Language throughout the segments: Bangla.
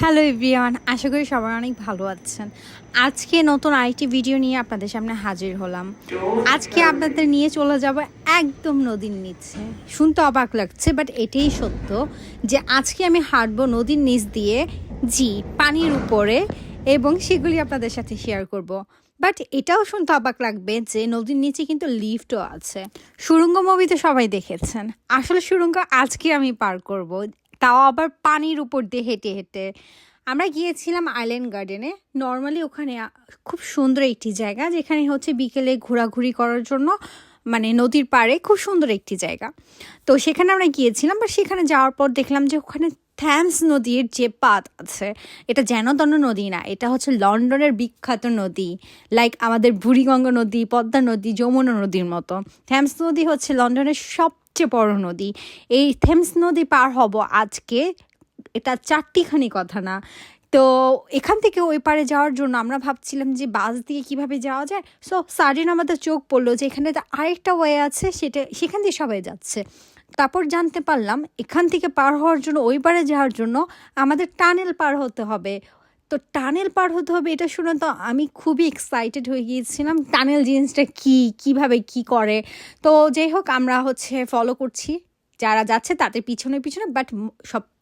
হ্যালো এভরিওয়ান আশা করি সবাই অনেক ভালো আছেন। আজকে নতুন আরেকটি ভিডিও নিয়ে আপনাদের সামনে হাজির হলাম। আজকে আপনাদের নিয়ে চলে যাব একদম নদীর নিচে। শুনতে অবাক লাগছে বাট এটাই সত্য যে আজকে আমি হাঁটবো নদীর নিচ দিয়ে, জি, পানির উপরে, এবং সেগুলি আপনাদের সাথে শেয়ার করব। বাট এটাও শুনতে অবাক লাগবে যে নদীর নিচে কিন্তু লিফটও আছে। সুরঙ্গ মুভিতে সবাই দেখেছেন। আসলে সুরঙ্গ আজকে আমি পার করব। তাও আবার পানির উপর দিয়ে হেঁটে হেঁটে। আমরা গিয়েছিলাম আইল্যান্ড গার্ডেনে। নর্মালি ওখানে খুব সুন্দর একটি জায়গা, যেখানে হচ্ছে বিকেলে ঘোরাঘুরি করার জন্য মানে নদীর পাড়ে খুব সুন্দর একটি জায়গা। তো সেখানে আমরা গিয়েছিলাম, বা সেখানে যাওয়ার পর দেখলাম যে ওখানে থ্যামস নদীর যে পাত আছে, এটা যেন তেন নদী না, এটা হচ্ছে লন্ডনের বিখ্যাত নদী লাইক আমাদের বুড়িগঙ্গা নদী, পদ্মা নদী, যমুনা নদীর মতো। থ্যামস নদী হচ্ছে লন্ডনের সবচেয়ে বড় নদী। এই থেমস নদী পার হব আজকে, এটা চারটিখানি কথা না। তো এখান থেকে ওই পারে যাওয়ার জন্য আমরা ভাবছিলাম যে বাস দিয়ে কীভাবে যাওয়া যায়। সো সাডেন আমাদের চোখ পড়ল যে এখানে আরেকটা ওয়ে আছে, সেটা, সেখান দিয়ে সবাই যাচ্ছে। তারপর জানতে পারলাম, এখান থেকে পার হওয়ার জন্য, ওই পারে যাওয়ার জন্য আমাদের টানেল পার হতে হবে। তো টানেল পার হতে হবে এটা শুনে তো আমি খুবই এক্সাইটেড হয়ে গিয়েছিলাম, টানেল জিনিসটা কি, কীভাবে কি করে? তো যাই হোক, আমরা হচ্ছে ফলো করছি। যারা যাচ্ছে তাদের পিছনে পিছনে বাট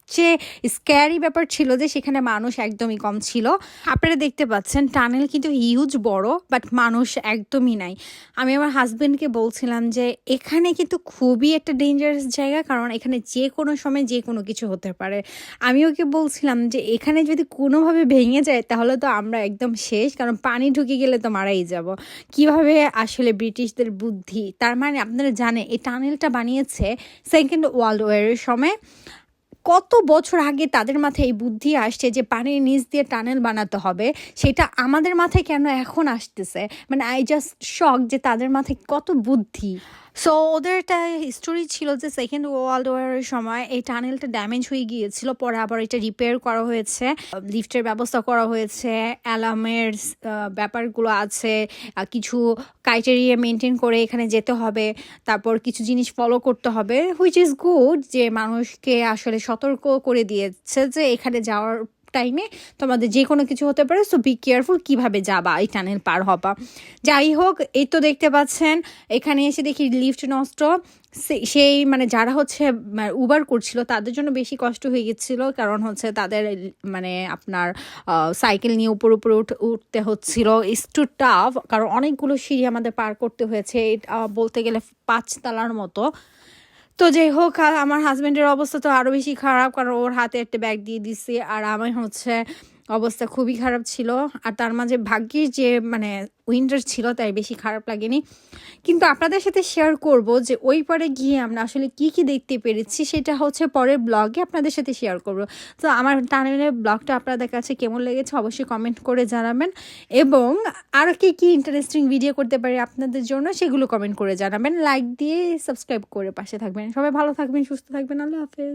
সবচেয়ে স্ক্যারি ব্যাপার ছিল যে সেখানে মানুষ একদমই কম ছিল। আপনারা দেখতে পাচ্ছেন, টানেল কিন্তু হিউজ বড় বাট মানুষ একদমই নাই। আমি আমার হাজবেন্ডকে বলছিলাম যে, এখানে কিন্তু খুবই একটা ডেঞ্জারাস জায়গা, কারণ এখানে যে কোনো সময় যে কোনো কিছু হতে পারে। আমি ওকে বলছিলাম যে, এখানে যদি কোনোভাবে ভেঙে যায়, তাহলে তো আমরা একদম শেষ, কারণ পানি ঢুকে গেলে তো মারাই যাব। কীভাবে আসলে ব্রিটিশদের বুদ্ধি? তার মানে আপনারা জানে এই টানেলটা বানিয়েছে সেকেন্ড ওয়ার্ল্ড ওয়ারের সময়। কত বছর আগে তাদের মাথায় এই বুদ্ধি আসছে যে পানির নিচ দিয়ে টানেল বানাতে হবে? সেটা আমাদের মাথায় কেন এখন আসতেছে? মানে আই জাস্ট শখ যে তাদের মাথায় কত বুদ্ধি। সো ওদের একটা হিস্টোরি ছিল যে সেকেন্ড ওয়ার্ল্ড ওয়ারের সময় এই টানেলটা ড্যামেজ হয়ে গিয়েছিল। পরে আবার এটা রিপেয়ার করা হয়েছে। লিফটের ব্যবস্থা করা হয়েছে। অ্যালার্মের ব্যাপারগুলো আছে। কিছু ক্রাইটেরিয়া মেনটেন করে এখানে যেতে হবে। তারপর কিছু জিনিস ফলো করতে হবে হুইচ ইজ গুড যে মানুষকে আসলে সতর্ক করে দিয়েছে যে এখানে যাওয়ার টাইমে তোমাদের যে কোনো কিছু হতে পারে সো বি কেয়ারফুল কীভাবে যাবা এই টানেল পার হবা। যাই হোক, এই তো দেখতে পাচ্ছেন, এখানে এসে দেখি লিফট নষ্ট। সেই মানে যারা হচ্ছে উবার করছিল, তাদের জন্য বেশি কষ্ট হয়ে গেছিল, কারণ হচ্ছে তাদের মানে আপনার সাইকেল নিয়ে উপর উপরে উঠ- উঠতে হচ্ছিল। ইস টু টাফ কারণ অনেকগুলো সিঁড়ি আমাদের পার করতে হয়েছে বলতে গেলে পাঁচতলার মতো। তো যাই হোক আমার হাজব্যান্ডের অবস্থা তো আরও বেশি খারাপ, কারণ ওর হাতে একটা ব্যাগ দিয়ে দিছি। আর আমি হচ্ছে অবস্থা খুবই খারাপ ছিল। আর তার মাঝে ভাগ্যের যে মানে উইন্টার ছিল তাই বেশি খারাপ লাগেনি। কিন্তু আপনাদের সাথে শেয়ার করব যে, ওই পারে গিয়ে আমরা আসলে কি কি দেখতে পেরেছি সেটা হচ্ছে পরের ব্লগে আপনাদের সাথে শেয়ার করব। তো আমার টানেলের ব্লগটা আপনাদের কাছে কেমন লেগেছে অবশ্যই কমেন্ট করে জানাবেন। এবং আর কি কি ইন্টারেস্টিং ভিডিও করতে পারি আপনাদের জন্য সেগুলো কমেন্ট করে জানাবেন। লাইক দিয়ে সাবস্ক্রাইব করে পাশে থাকবেন। সবাই ভালো থাকবেন, সুস্থ থাকবেন। আল্লাহ হাফেজ।